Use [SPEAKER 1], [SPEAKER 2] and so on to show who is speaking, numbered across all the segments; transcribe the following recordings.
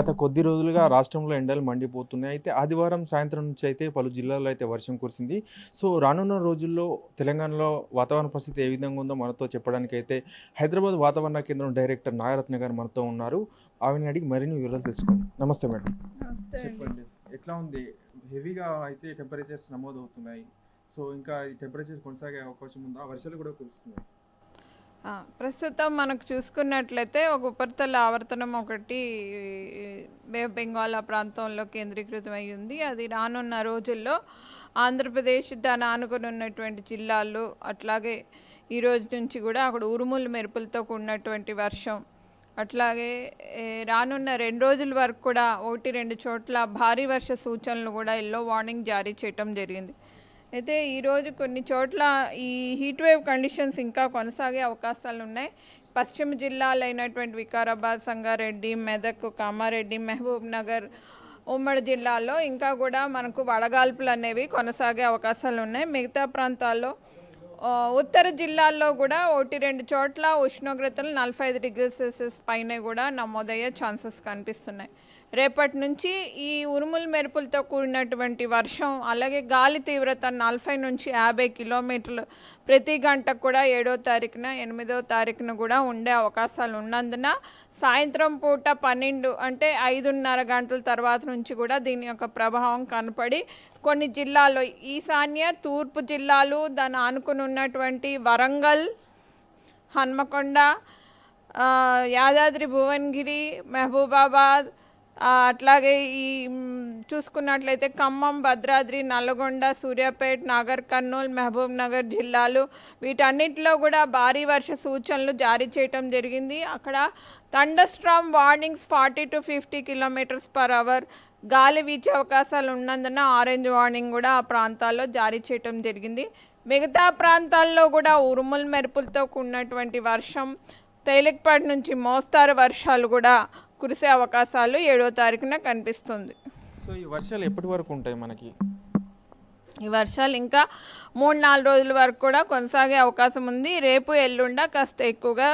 [SPEAKER 1] గత కొద్ది రోజులుగా రాష్ట్రంలో ఎండలు మండిపోతున్నాయి. అయితే ఆదివారం సాయంత్రం నుంచి అయితే పలు జిల్లాల్లో అయితే వర్షం కురిసింది. సో రానున్న రోజుల్లో తెలంగాణలో వాతావరణ పరిస్థితి ఏ విధంగా ఉందో మనతో చెప్పడానికి అయితే హైదరాబాద్ వాతావరణ కేంద్రం డైరెక్టర్ నాగరత్న గారు మనతో ఉన్నారు. ఆమెను అడిగి మరిన్ని వివరాలు తెలుసుకోండి నమస్తే మేడం. చెప్పండి. ఎట్లా ఉంది? హెవీగా అయితే టెంపరేచర్స్ నమోదు అవుతున్నాయి సో ఇంకా ఈ టెంపరేచర్ కొనసాగే అవకాశం ఉందా? వర్షాలు కూడా కురుస్తున్నాయి.
[SPEAKER 2] ప్రస్తుతం మనకు చూసుకున్నట్లయితే ఒక ఉపరితల ఆవర్తనం ఒకటి బే బెంగాల్ ఆ ప్రాంతంలో కేంద్రీకృతమై ఉంది. అది రానున్న రోజుల్లో ఆంధ్రప్రదేశ్ దాని ఆనుకుని ఉన్నటువంటి జిల్లాలు అట్లాగే ఈ రోజు నుంచి కూడా అక్కడ ఉరుములు మెరుపులతో కూడినటువంటి వర్షం అట్లాగే రానున్న రెండు రోజుల వరకు కూడా ఒకటి రెండు చోట్ల భారీ వర్ష సూచనలు కూడా ఎల్లో వార్నింగ్ జారీ చేయటం జరిగింది. అయితే ఈరోజు కొన్ని చోట్ల ఈ హీట్ వేవ్ కండిషన్స్ ఇంకా కొనసాగే అవకాశాలు ఉన్నాయి. పశ్చిమ జిల్లాలైనటువంటి వికారాబాద్ సంగారెడ్డి మెదక్ కామారెడ్డి మహబూబ్ నగర్ ఉమ్మడి జిల్లాల్లో ఇంకా కూడా మనకు వడగాల్పులు అనేవి కొనసాగే అవకాశాలు ఉన్నాయి. మిగతా ప్రాంతాల్లో ఉత్తర జిల్లాల్లో కూడా ఒకటి రెండు చోట్ల ఉష్ణోగ్రతలు నలభై ఐదు డిగ్రీ సెల్సియస్ పైన కూడా నమోదయ్యే ఛాన్సెస్ కనిపిస్తున్నాయి. రేపటి నుంచి ఈ ఉరుముల మెరుపులతో కూడినటువంటి వర్షం అలాగే గాలి తీవ్రత నలభై నుంచి యాభై కిలోమీటర్లు ప్రతి గంటకు కూడా ఏడో తారీఖున ఎనిమిదో తారీఖున కూడా ఉండే అవకాశాలు ఉన్నందున సాయంత్రం పూట పన్నెండు అంటే ఐదున్నర గంటల తర్వాత నుంచి కూడా దీని యొక్క ప్రభావం కనపడి కొన్ని జిల్లాల్లో ఈశాన్య తూర్పు జిల్లాలు దాని ఆనుకుని ఉన్నటువంటి వరంగల్ హన్మకొండ యాదాద్రి భువనగిరి మహబూబాబాద్ అట్లాగే ఈ చూసుకున్నట్లయితే ఖమ్మం భద్రాద్రి నల్గొండ సూర్యాపేట్ నాగర్ కర్నూలు మహబూబ్ నగర్ జిల్లాలు వీటన్నిటిలో కూడా భారీ వర్ష సూచనలు జారీ చేయటం జరిగింది. అక్కడ thunderstorm warnings forty to fifty kilometres per hour గాలి వీచే అవకాశాలు ఉన్నందున ఆరెంజ్ వార్నింగ్ కూడా ఆ ప్రాంతాల్లో జారీ చేయటం జరిగింది. మిగతా ప్రాంతాల్లో కూడా ఉరుముల మెరుపులతో కూడినటువంటి వర్షం తేలికపాటి నుంచి మోస్తారు వర్షాలు కూడా కురిసే అవకాశాలు ఏడో తారీఖున కనిపిస్తుంది.
[SPEAKER 1] సో ఈ వర్షాలు ఎప్పటి వరకు ఉంటాయి మనకి?
[SPEAKER 2] ఈ వర్షాలు ఇంకా మూడు నాలుగు రోజుల వరకు కూడా కొనసాగే అవకాశం ఉంది. రేపు ఎల్లుండ కాస్త ఎక్కువగా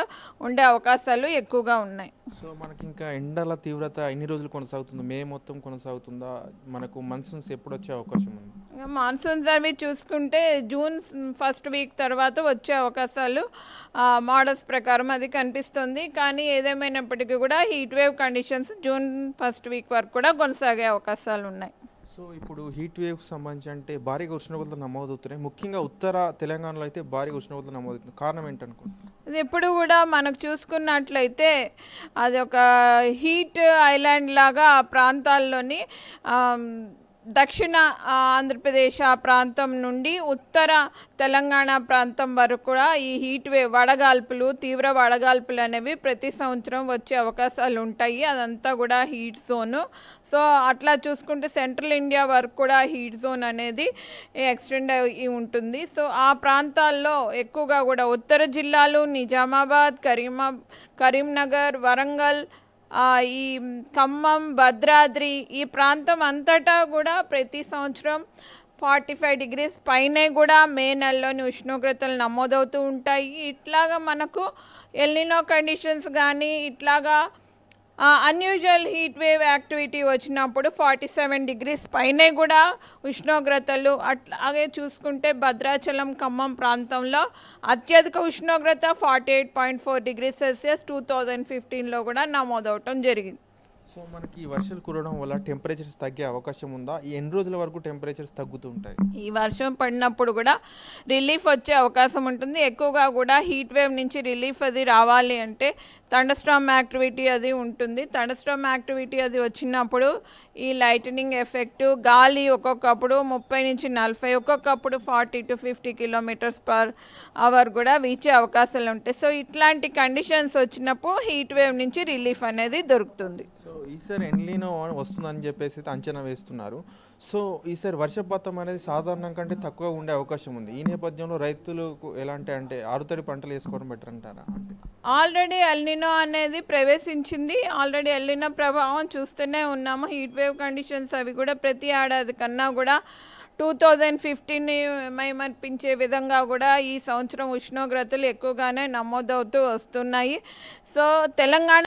[SPEAKER 2] ఉండే అవకాశాలు ఎక్కువగా ఉన్నాయి.
[SPEAKER 1] సో మనకి ఇంకా ఎండల తీవ్రత ఎన్ని రోజులు కొనసాగుతుంది? మే మొత్తం కొనసాగుతుందా? మనకు మన్సూన్స్ ఎప్పుడు వచ్చే అవకాశం ఉంది?
[SPEAKER 2] ఇంకా మాన్సూన్స్ అవి చూసుకుంటే జూన్ ఫస్ట్ వీక్ తర్వాత వచ్చే అవకాశాలు మోడల్స్ ప్రకారం అది కనిపిస్తుంది. కానీ ఏదేమైనప్పటికీ కూడా heat wave conditions June first week వరకు కూడా కొనసాగే అవకాశాలు ఉన్నాయి.
[SPEAKER 1] సో ఇప్పుడు హీట్ వేవ్ సంబంధించి అంటే భారీగా ఉష్ణోగ్రతలు నమోదవుతున్నాయి. ముఖ్యంగా ఉత్తర తెలంగాణలో అయితే భారీగా ఉష్ణోగ్రతలు నమోదవుతుంది కారణం ఏంటనుకుంటున్నారు
[SPEAKER 2] అది ఎప్పుడు కూడా మనకు చూసుకున్నట్లయితే అది ఒక హీట్ ఐలాండ్ లాగా ఆ ప్రాంతాల్లోని దక్షిణ ఆంధ్రప్రదేశ్ ఆ ప్రాంతం నుండి ఉత్తర తెలంగాణ ప్రాంతం వరకు కూడా ఈ హీట్ వేవ్ వడగాల్పులు తీవ్ర వడగాల్పులు అనేవి ప్రతి సంవత్సరం వచ్చే అవకాశాలు ఉంటాయి. అదంతా కూడా హీట్ జోను. సో అట్లా చూసుకుంటే సెంట్రల్ ఇండియా వరకు కూడా హీట్ జోన్ అనేది ఎక్స్టెండ్ అయి ఉంటుంది. సో ఆ ప్రాంతాల్లో ఎక్కువగా కూడా ఉత్తర జిల్లాలు నిజామాబాద్ కరీమా కరీంనగర్ వరంగల్ ఈ ఖమ్మం భద్రాద్రి ఈ ప్రాంతం అంతటా కూడా ప్రతి సంవత్సరం ఫార్టీ ఫైవ్ డిగ్రీస్ పైనే కూడా మే నెలలోని ఉష్ణోగ్రతలు నమోదవుతూ ఉంటాయి. ఇట్లాగా మనకు ఎల్నినో కండిషన్స్ కానీ ఇట్లాగా అన్యూజువల్ హీట్ వేవ్ యాక్టివిటీ వచ్చినప్పుడు ఫార్టీ సెవెన్ డిగ్రీస్ పైనే కూడా ఉష్ణోగ్రతలు అట్లాగే చూసుకుంటే భద్రాచలం ఖమ్మం ప్రాంతంలో అత్యధిక ఉష్ణోగ్రత forty eight point four degree Celsius two thousand ఫిఫ్టీన్లో కూడా నమోదవటం జరిగింది.
[SPEAKER 1] సో మనకి ఈ వర్షాలు కురవడం వల్ల టెంపరేచర్స్ తగ్గే అవకాశం ఉందా? ఎన్ని రోజుల వరకు టెంపరేచర్స్ తగ్గుతూ ఉంటాయి?
[SPEAKER 2] ఈ వర్షం పడినప్పుడు కూడా రిలీఫ్ వచ్చే అవకాశం ఉంటుంది. ఎక్కువగా కూడా హీట్ వేవ్ నుంచి రిలీఫ్ అది రావాలి అంటే తండస్ట్రామ్ యాక్టివిటీ అది ఉంటుంది. తండస్ట్రామ్ యాక్టివిటీ అది వచ్చినప్పుడు ఈ లైటనింగ్ ఎఫెక్ట్ గాలి ఒక్కొక్కప్పుడు ముప్పై నుంచి నలభై ఒక్కొక్కప్పుడు forty to fifty kilometres per hour కూడా వీచే అవకాశాలు ఉంటాయి. సో ఇట్లాంటి కండిషన్స్ వచ్చినప్పుడు హీట్ వేవ్ నుంచి రిలీఫ్ అనేది దొరుకుతుంది.
[SPEAKER 1] ఈసారి ఎన్లీనో వస్తుందని చెప్పేసి అయితే అంచనా వేస్తున్నారు. సో ఈసారి వర్షపాతం అనేది సాధారణం కంటే తక్కువ ఉండే అవకాశం ఉంది. ఈ నేపథ్యంలో రైతులకు ఎలాంటి అంటే ఆరుతడి పంటలు వేసుకోవడం బెటర్ అంటారా?
[SPEAKER 2] ఆల్రెడీ ఎల్నినో అనేది ప్రవేశించింది. ఆల్రెడీ ఎల్నినో ప్రభావం చూస్తూనే ఉన్నాము. హీట్ వేవ్ కండిషన్స్ అవి కూడా ప్రతి ఏడాది కన్నా కూడా టూ థౌజండ్ ఫిఫ్టీన్ మైమర్పించే విధంగా కూడా ఈ సంవత్సరం ఉష్ణోగ్రతలు ఎక్కువగానే నమోదవుతూ వస్తున్నాయి. సో తెలంగాణ